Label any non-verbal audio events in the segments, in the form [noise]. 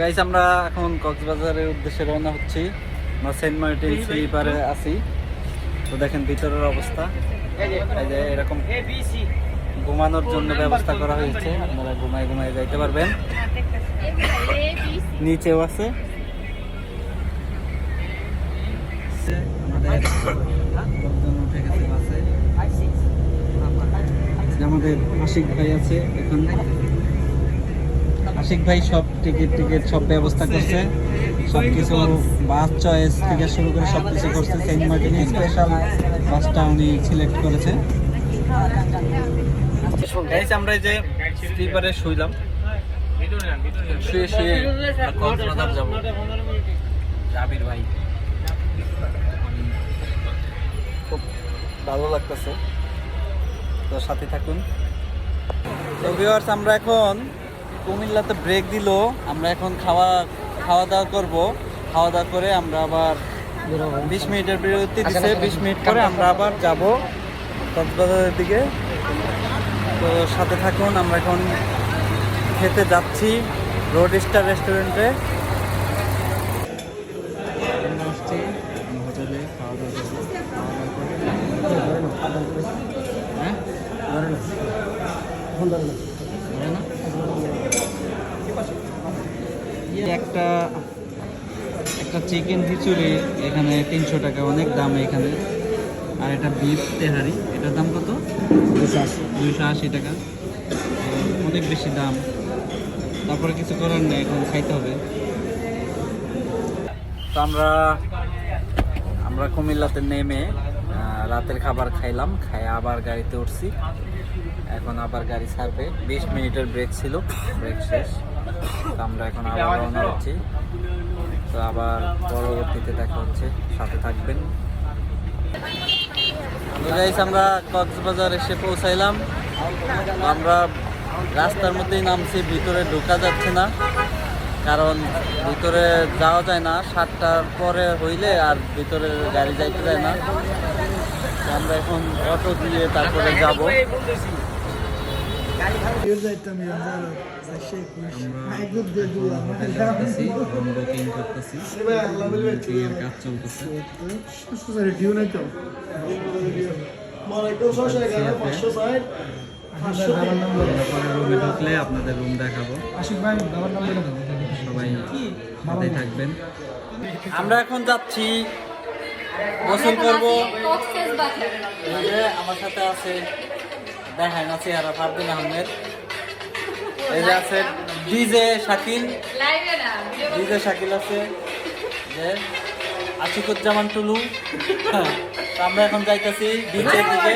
Guys আমরা এখন কক্সবাজারের উদ্দেশ্যে রওনা হচ্ছি। আমরা সেন্ট মার্টিন স্লিপারে আছি। তো দেখেন ভিতরের অবস্থা। এই যে এরকম ঘুমানোর জন্য ব্যবস্থা করা হয়েছে। আপনারা ঘুমায় ঘুমায় যাইতে পারবেন। নিচেও আছে। আমাদের আশিক ভাই আছে এখানে। আশিক ভাই সব টিকিট টিকিট সব ব্যবস্থা করছে। সব কিছু বাস চয়েস থেকে শুরু করে সব কিছু করছে সেন্ট মার্টিন স্পেশাল বাসটা উনি সিলেক্ট করেছে। আমরা যে স্লিপারে শুইলাম। শুয়ে শুয়ে কক্সবাজার যাব। জাবির ভাই। খুব ভালো লাগতেছে। তো সাথে থাকুন। তো ভিউয়ার্স আমরা এখন কুমিল্লাতে ব্রেক দিল, আমরা এখন খাওয়া খাওয়া দাওয়া করব। খাওয়া দাওয়া করে আমরা আবার বিশ মিনিটের বিরতি দিচ্ছে বিশ মিনিট পরে আমরা আবার যাব কক্সবাজারের দিকে। তো সাথে থাকুন, আমরা এখন খেতে যাচ্ছি রোড স্টার রেস্টুরেন্টে। খাওয়া দাওয়া করব খাওয়া দাওয়া করে হ্যাঁ ধরে না? ইয়ে একটা একটা চিকেন খিচুড়ি এখানে তিনশো টাকা অনেক দাম এখানে। আর এটা বিফ তেহারি। এটার দাম কত? দুইশো আশি। টাকা। অনেক বেশি দাম। তারপরে কিছু করার নেই এখন খাইতে হবে। তো আমরা আমরা কুমিল্লাতে নেমে রাতের খাবার খাইলাম খাই আবার গাড়িতে উঠছি। এখন আবার গাড়ি ছাড়বে। বিশ মিনিটের ব্রেক ছিল ব্রেক শেষ। তো আমরা এখন আবার রওনা হচ্ছি। তো আবার পরবর্তীতে দেখা হচ্ছে। সাথে থাকবেন। আমরা কক্সবাজার এসে পৌঁছাইলাম। আমরা রাস্তার মধ্যেই নামছি, ভিতরে ঢোকা যাচ্ছে না। কারণ ভিতরে যাওয়া যায় না। সাতটার পরে হইলে আর ভিতরে গাড়ি যাইতে যায় না। আমরা এখন অটো দিয়ে তারপরে যাব। আপনাদের রুম দেখাবো সবাই সাথেই থাকবেন আমরা এখন যাচ্ছি গোসল করব। আমার সাথে আছে দেখায় না চেহারা ফারদিন আহমেদ এই যে আছে ডিজে শাকিল ডিজে শাকিল আছে যে আশিকুজ্জামান টুলু হ্যাঁ, আমরা এখন যাইতেছি বিচের দিকে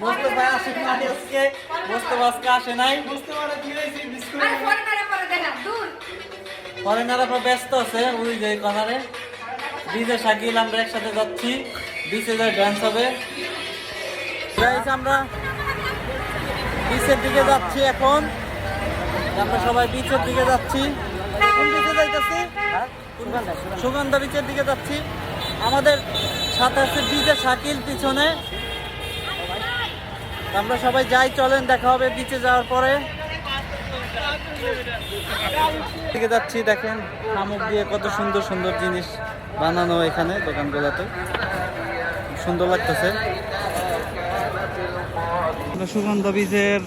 মোস্তফা আসে নাই আজকে মোস্তফা আজকে আসে নাই ফরেনার আপনার ব্যস্ত আছে ওই যে কর্নারে ডিজে শাকিল আমরা একসাথে যাচ্ছি বিচে যায় ড্যান্স হবে আমরা বিচের দিকে যাচ্ছি এখন। আমরা সবাই বিচের দিকে যাচ্ছি। কোন বিচে যাইতেছি? সুগন্ধা বিচের দিকে যাচ্ছি। আমাদের সাথে আছে ডিজে শাকিল পিছনে। আমরা সবাই যাই চলেন দেখা হবে বিচে যাওয়ার পরে। দিকে যাচ্ছি দেখেন শামুক দিয়ে কত সুন্দর সুন্দর জিনিস বানানো এখানে দোকানগুলোতে। সুন্দর লাগতেছে। আমরা সুগন্ধ বীজের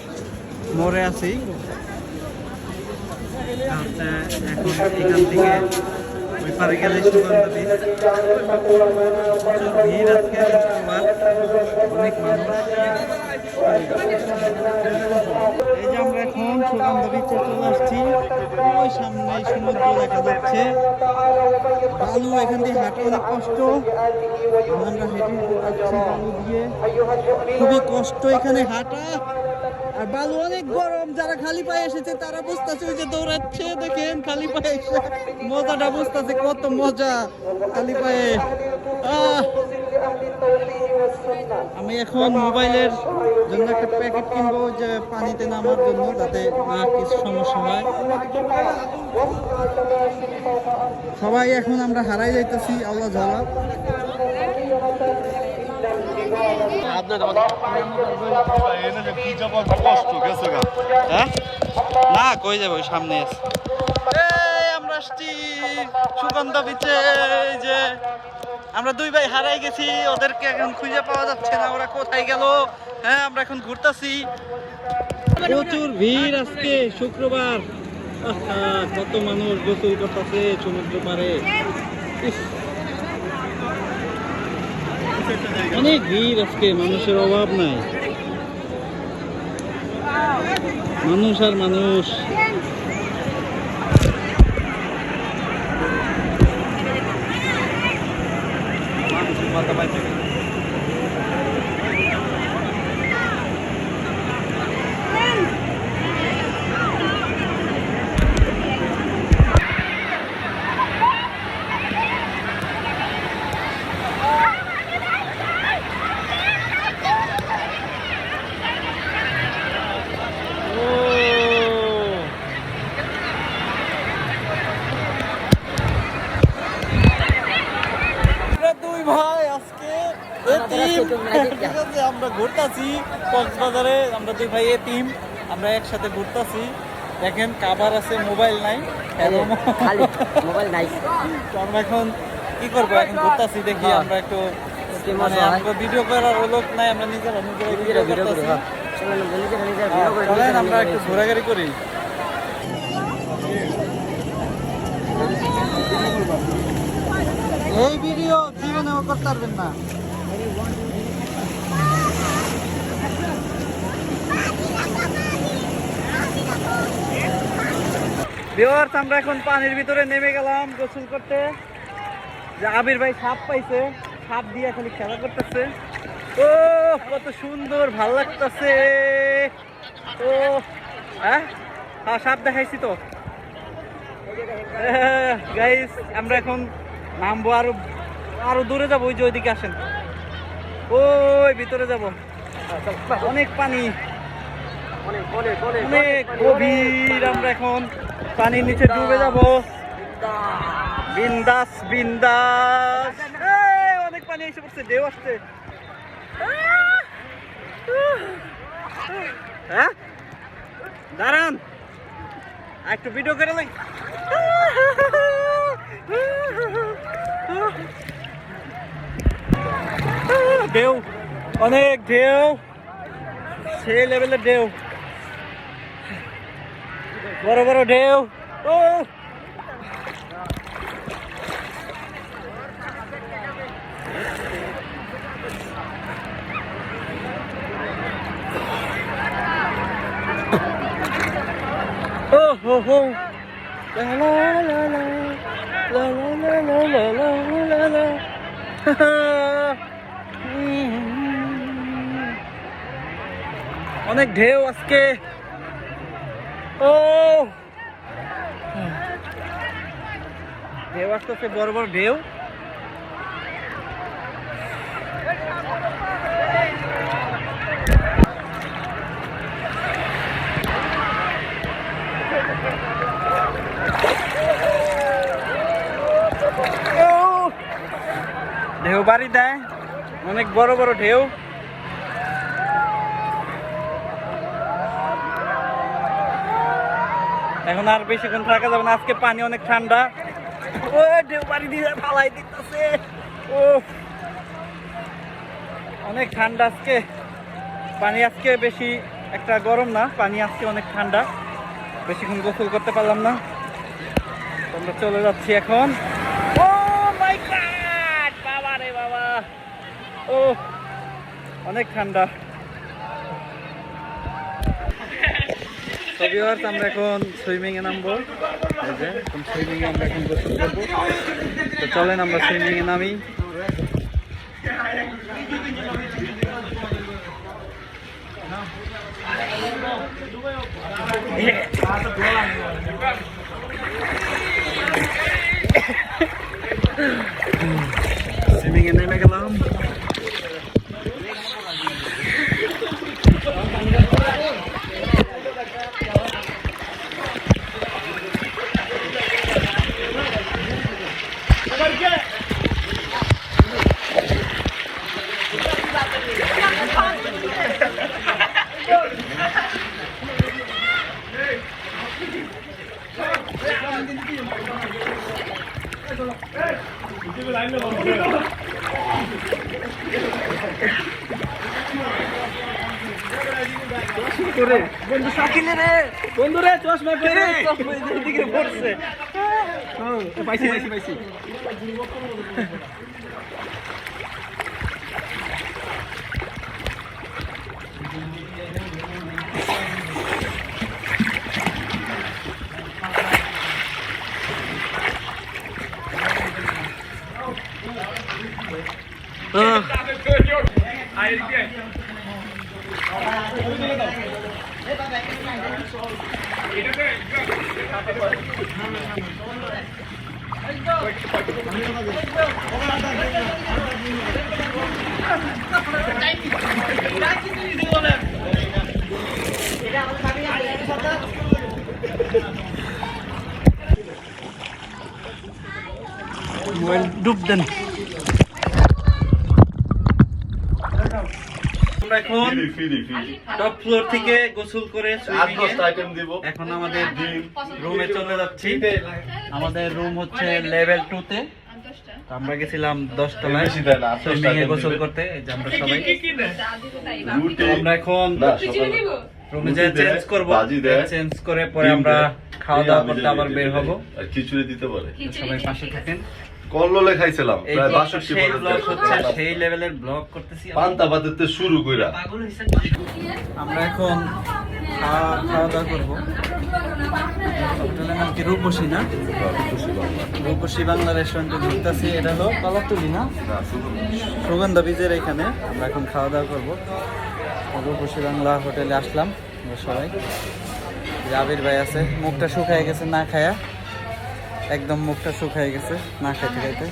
মোড়ে আছি। আচ্ছা, এখন এখান থেকে ওই পারে গেলে সুগন্ধ বীজ। ভিড় আজকে অনেক মানুষ। এই যে আমরা এখন সুগন্ধ বীচে চলে আসছি। ওই সামনে সমুদ্র দেখা যাচ্ছে। বালু এখান দিয়ে হাঁটা অনেক কষ্ট। আমরা হেঁটে যাচ্ছি বালু দিয়ে। খুবই কষ্ট এখানে হাঁটা। আর বালু অনেক গরম, যারা খালি পায়ে এসেছে তারা বুঝতেছে ওই যে দৌড়াচ্ছে। দেখেন খালি পায়ে এসে মজাটা বুঝতেছে, কত মজা। খালি পায়ে। আমি এখন মোবাইলের জন্য একটা প্যাকেট কিনবো যে পানিতে নামার জন্য, যাতে না কিছু সমস্যা হয়। সবাই এখন আমরা হারাই যাইতেছি, আল্লাহ ঝালা হ্যাঁ? না কই যাব? সামনে আছে। আসছি সুগন্ধ বিচে যে আমরা দুই ভাই হারাই গেছি। ওদেরকে এখন খুঁজে পাওয়া যাচ্ছে না ওরা কোথায় গেল? হ্যাঁ আমরা এখন ঘুরতাছি। প্রচুর ভিড় আজকে শুক্রবার। কত মানুষ গোসল করতেছে সমুদ্র পারে অনেক ভিড় আজকে মানুষের অভাব নাই মানুষ আর মানুষ ও আমরা দুই ভাই আজকে এতিম ঠিক আছে আমরা কক্সবাজারে আমরা দুই ভাই টিম আমরা একসাথে ঘুরতাছি। দেখেন কাবার আছে মোবাইল নাই মোবাইল নাই। তো আমরা এখন কি করব? এখন ঘুরতাছি দেখি হ্যাঁ। আমরা একটু মানে আমরা ভিডিও করার লোক নাই আমরা নিজেরা নিজেরা ভিডিও করতেছি। হ্যাঁ। আমরা হ্যাঁ, একটু ঘোরাঘুরি করি। এই ভিডিও জীবনেও করতে পারবেন না। ভিউয়ার্স আমরা এখন পানির ভিতরে নেমে গেলাম গোসল করতে। যে আবির ভাই সাপ পাইছে, সাপ দিয়ে খালি খেলা করতেছে। ও কত সুন্দর, ভালো লাগতেছে। ও হ্যাঁ? হ্যাঁ সাপ দেখাইছি তো। [laughs] গাইস আমরা এখন নামবো আরও আরও দূরে যাব, ওই যে ওইদিকে আসেন। ওই, ভিতরে যাব। অনেক পানি। অনেক গভীর আমরা এখন পানির নিচে ডুবে যাব। বিন্দাস বিন্দাস। অনেক পানি এসে পড়ছে, ঢেউ আসছে। হ্যাঁ? দাঁড়ান। একটু ভিডিও করে লই ঢেউ, অনেক ঢেউ। সেই লেভেলের ঢেউ। বড় বড় ঢেউ ও হো হো লা লা লা লা লা লা লা লা লা লা লা লা অনেক ঢেউ আজকে ঢেউ আসতেছে বড় বড় ঢেউ। ঢেউ বাড়ি দেয় অনেক বড় বড় ঢেউ। এখন আর বেশিক্ষণ থাকা যাবে না। আজকে পানি অনেক ঠান্ডা। ও ঢেউ বাড়ি দিয়ে ফালাই দিতেছে। ও অনেক ঠান্ডা আজকে। পানি আজকে বেশি একটা গরম না, পানি আজকে অনেক ঠান্ডা। বেশিক্ষণ গোসল করতে পারলাম না। আমরা চলে যাচ্ছি এখন। Oh my god! বাবা রে বাবা। ও অনেক ঠান্ডা। তো ভিউয়ার্স আমরা এখন সুইমিং এ নামবো। এই যে, এখন সুইমিং এ আমরা এখন গোসল করব তো চলেন আমরা সুইমিং এ নামি। বন্ধু সাকিলে রে। বন্ধু রে চশমা পরে। দিকে পড়ছে? পাইছি পাইছি পাইছি মোবাইল ডুব দেন। আমরা এখন ফিরি ফিরি ফিরি। টপ ফ্লোর থেকে গোসল করে আট swimming এ দশটা আইটেম দিব। এখন আমাদের রুমে চলে যাচ্ছি। আমাদের রুম হচ্ছে লেভেল টু তে। আমরা গেছিলাম দশ তলায় বেশি দেয় না, আট দশটা সুইমিং এ গোসল করতে। আমরা সবাই। আমরা এখন রুমে রুটি চেঞ্জ করব চেঞ্জ করে পরে আমরা খাওয়া দাওয়া করতে আবার বের হব। খিচুড়ি দিতে পারে। সবাই পাশে থাকেন। কল্লোলে খাইছিলাম প্রায় সেই পর্যন্ত ব্লগ হচ্ছে সেই লেভেলের ব্লগ করতেছি পান্তা পাতিতে শুরু কইরা। আমরা এখন খাওয়া খাওয়া দাওয়া করব। হোটেলের নাম কি রূপসী না? রূপসী বাংলা। রেস্টুরেন্টে এটা হলো না? সুগন্ধ বীজের এখানে। আমরা এখন খাওয়া দাওয়া করব। রূপসী বাংলা হোটেলে আসলাম আমরা সবাই। জাবির ভাই আছে মুখটা শুকায় গেছে না খায়া। একদম মুখটা শুকায় গেছে না খাইতে খাইতে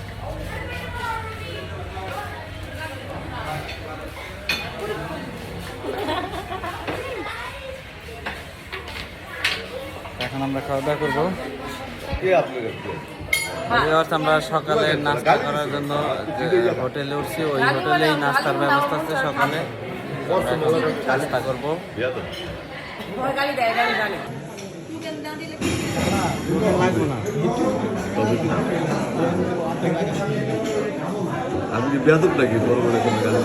এখন আমরা খাওয়া দাওয়া করব। আমরা সকালে নাস্তা করার জন্য যে হোটেলে উঠছি ওই হোটেলেই নাস্তার ব্যবস্থা আছে সকালে। নাস্তা করব। আমি কি বেদক নাকি? বড় বড় কোনো গালি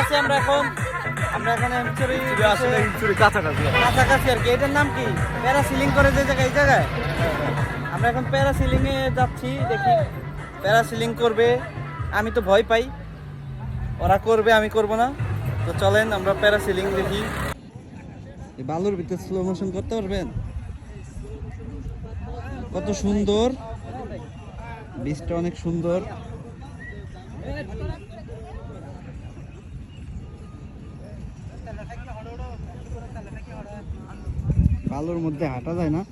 আছি আমরা এখন। আমরা এখন আসলে কাছাকাছি কাছাকাছি আর কি। এটার নাম কি? প্যারাসিলিং করে যে জায়গায় এই জায়গায়? আমরা এখন যাচ্ছি দেখি। প্যারাসিলিং করবে আমি তো ভয় পাই। ওরা করবে আমি করব না। তো চলেন আমরা প্যারাসিলিং দেখি। বালুর ভিতরে স্লো মোশন করতে পারবেন? কত সুন্দর। বীজটা অনেক সুন্দর। বালুর মধ্যে হাঁটা যায় না।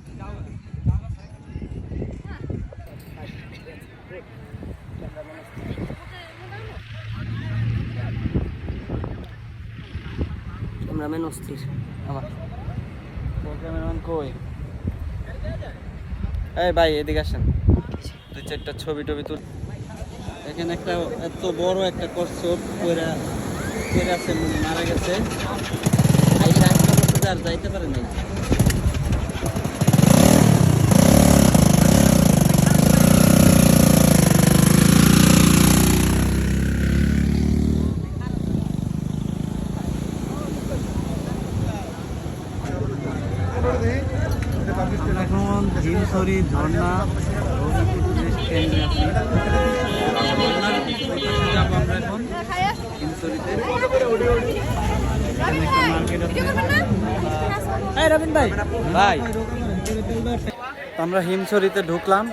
ক্যামেরাম্যান অস্থির। আমার। ক্যামেরাম্যান কই? এই ভাই এদিকে আসেন। দুই চারটা ছবি টবি তুল এখানে একটা এত বড় একটা কচ্ছপ পয়রা পয়রা আছে মানে মারা গেছে। আর যাইতে পারে নাই। এখন ঝিলছড়ি ঝর্ণা আমরা আমরা হিমছড়িতে ঢুকলাম।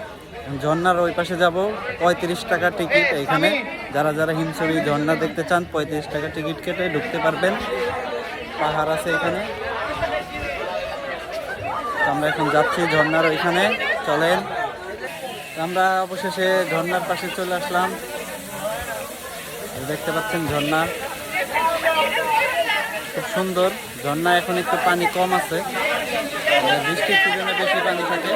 ঝর্ণার ওই পাশে যাব। পঁয়ত্রিশ টাকা টিকিট এখানে। যারা যারা হিমছড়ি ঝর্ণা দেখতে চান, পঁয়ত্রিশ টাকা টিকিট কেটে ঢুকতে পারবেন। পাহাড় আছে এখানে। আমরা এখন যাচ্ছি ঝর্ণার ওইখানে। চলেন। আমরা অবশেষে ঝর্নার পাশে চলে আসলাম। দেখতে পাচ্ছেন ঝর্ণা খুব সুন্দর। ঝর্ণা এখন একটু পানি কম আছে। বৃষ্টির সিজনে বেশি পানি থাকে।